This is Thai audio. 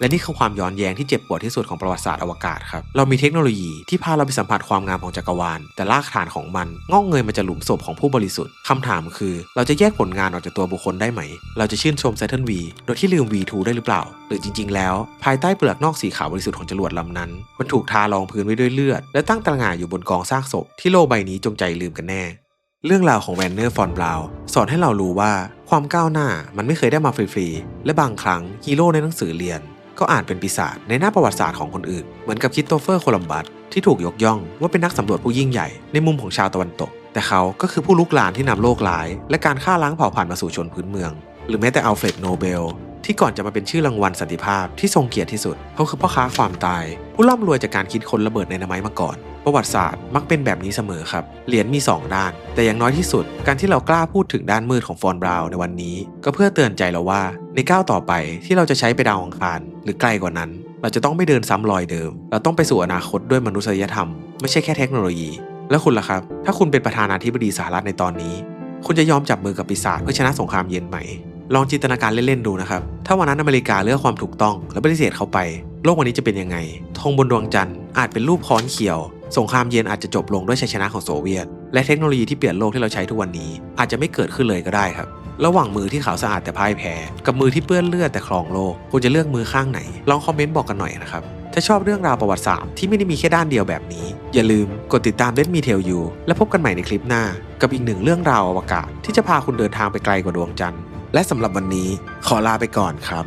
และนี่คือความย้อนแย้งที่เจ็บปวดที่สุดของประวัติศาสตร์อวกาศครับ เรามีเทคโนโลยีที่พาเราไปสัมผัสความงามของจักรวาล แต่รากฐานของมันงอกเงยมาจากหลุมศพของผู้บริสุทธิ์ คำถามคือ เราจะแยกผลงานออกจากตัวบุคคลได้ไหม เราจะชื่นชม Saturn V โดยที่ลืม V2 ได้หรือเปล่า หรือจริง ๆ แล้ว ภายใต้เปลือกนอกสีขาวบริสุทธิ์ของจรวดลำนั้น มันถูกทารองพื้นไว้ด้วยเลือด และตั้งตระหง่านอยู่บนกองซากศพที่โลกใบนี้จงใจลืมกันแน่เรื่องราวของแวนเนอร์ฟอนบราว์สอนให้เรารู้ว่าความก้าวหน้ามันไม่เคยได้มาฟรีๆ และบางครั้งฮีโร่ในหนังสือเรียน ก็อาจเป็นปีศาจในหน้าประวัติศาสตร์ของคนอื่น เหมือนกับคริสโตเฟอร์โคลัมบัสที่ถูกยกย่องว่าเป็นนักสำรวจผู้ยิ่งใหญ่ในมุมของชาวตะวันตก แต่เขาก็คือผู้ลุกลานที่นำโลกร้าย และการฆ่าล้างเผ่าพันธุ์มาสู่ชนพื้นเมือง หรือแม้แต่อัลเฟรดโนเบลที่ก่อนจะมาเป็นชื่อรางวัลสันติภาพที่ทรงเกียรติที่สุด เขาคือพ่อค้าความตาย ผู้ร่ำรวยจากการคิดค้นระเบิดไดนาไมต์มาก่อน ประวัติศาสตร์มักเป็นแบบนี้เสมอครับ เหรียญมี 2 ด้าน แต่อย่างน้อยที่สุด การที่เรากล้าพูดถึงด้านมืดของฟอนบราวน์ในวันนี้ ก็เพื่อเตือนใจเราว่า ในก้าวต่อไปที่เราจะใช้ไปดาวอังคาร รือไกลกว่านั้น เราจะต้องไม่เดินซ้ำรอยเดิม เราต้องไปสู่อนาคตด้วยมนุษยธรรม ไม่ใช่แค่เทคโนโลยี แล้วคุณล่ะครับ ถ้าคุณเป็นประธานาธิบดีสหรัฐในตอนนี้ คุณจะยอมจับมือกับปีศาจเพื่อชนะสงครามเย็นไหม ลองจินตนาการเล่นๆดูนะครับ ถ้าวันนั้นอเมริกาเลือกความถูกต้อง และปฏิเสธเขาไป โลกวันนี้จะเป็นยังไง ธงบนดวงจันทร์อาจเป็นรูปค้อนเขียว สงครามเย็นอาจจะจบลงด้วยชัยชนะของโซเวียต และเทคโนโลยีที่เปลี่ยนโลกที่เราใช้ทุกวันนี้ อาจจะไม่เกิดขึ้นเลยก็ได้ครับ ระหว่างมือที่ขาวสะอาดแต่พ่ายแพ้ กับมือที่เปื้อนเลือดแต่ครองโลกคุณจะเลือกมือข้างไหน ลองคอมเมนต์บอกกันหน่อยนะครับ ถ้าชอบเรื่องราวประวัติศาสตร์ที่ไม่ได้มีแค่ด้านเดียวแบบนี้ อย่าลืมกดติดตามเล่นมีเทลยูและพบกันใหม่ในคลิปหน้า กับอีกหนึ่งเรื่องราวอวกาศที่จะพาคุณเดินทางไปไกลกว่าดวงจันทร์และสำหรับวันนี้ขอลาไปก่อนครับ